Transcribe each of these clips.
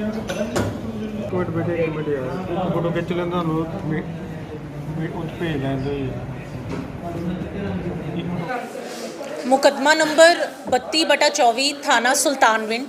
ਇੱਕ ਮਿੰਟ ਬੇਟੇ ਇੱਕ ਮਿੰਟ ਯਾਰ। ਫੋਟੋ ਖਿੱਚ ਲੈਂਦਾ ਤੁਹਾਨੂੰ ਮੇ- ਮੇ- ਉਹ ਭੇਜ ਲੈਂਦਾ ਜੀ ਮੁਕੱਦਮਾ ਨੰਬਰ 32 ਬਟਾ 24 ਥਾਣਾ ਸੁਲਤਾਨਵਿੰਡ।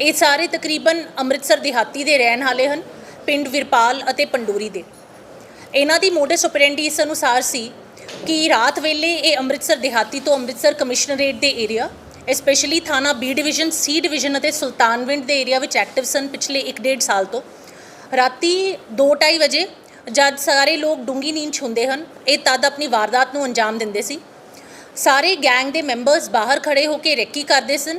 ਇਹ ਸਾਰੇ ਤਕਰੀਬਨ ਅੰਮ੍ਰਿਤਸਰ ਦਿਹਾਤੀ ਦੇ ਰਹਿਣ ਵਾਲੇ ਹਨ, ਪਿੰਡ ਵਿਰਪਾਲ ਅਤੇ ਪੰਡੂਰੀ ਦੇ। ਇਹਨਾਂ ਦੀ ਮੋਡਸ ਆਪਰੈਂਡੀ ਇਸ ਅਨੁਸਾਰ ਸੀ ਕਿ ਰਾਤ ਵੇਲੇ ਇਹ ਅੰਮ੍ਰਿਤਸਰ ਦਿਹਾਤੀ ਤੋਂ ਅੰਮ੍ਰਿਤਸਰ ਕਮਿਸ਼ਨਰੇਟ ਦੇ ਏਰੀਆ ਸਪੈਸ਼ਲੀ ਥਾਣਾ ਬੀ ਡਿਵੀਜ਼ਨ ਸੀ ਡਿਵੀਜ਼ਨ ਅਤੇ ਸੁਲਤਾਨਵਿੰਡ ਦੇ ਏਰੀਆ ਵਿੱਚ ਐਕਟਿਵ ਸਨ ਪਿਛਲੇ 1.5 ਸਾਲ ਤੋਂ। ਰਾਤੀ 2:30 ਵਜੇ ਜਦ ਸਾਰੇ ਲੋਕ ਡੂੰਗੀ ਨੀਂਦ 'ਚ ਹੁੰਦੇ ਹਨ, ਇਹ ਤਦ ਆਪਣੀ ਵਾਰਦਾਤ ਨੂੰ ਅੰਜਾਮ ਦਿੰਦੇ ਸੀ। ਸਾਰੇ ਗੈਂਗ ਦੇ ਮੈਂਬਰਸ ਬਾਹਰ ਖੜੇ ਹੋ ਕੇ ਰੈਕੀ ਕਰਦੇ ਸਨ।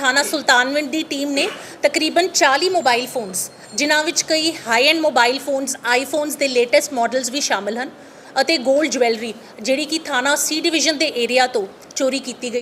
ਥਾਣਾ ਸੁਲਤਾਨਵਿੰਡ ਦੀ ਟੀਮ ਨੇ ਤਕਰੀਬਨ 40 ਮੋਬਾਈਲ ਫੋਨਸ, ਜਿਨ੍ਹਾਂ ਵਿੱਚ ਕਈ high end mobile phones iPhones ਦੇ ਲੇਟੈਸਟ ਮਾਡਲਸ ਵੀ ਸ਼ਾਮਲ ਹਨ ਅਤੇ 골ਡ ਜੁਐਲਰੀ ਜਿਹੜੀ ਕਿ ਥਾਣਾ ਸੀ ਡਿਵੀਜ਼ਨ ਦੇ ਏਰੀਆ ਤੋਂ ਚੋਰੀ ਕੀਤੀ ਗਈ।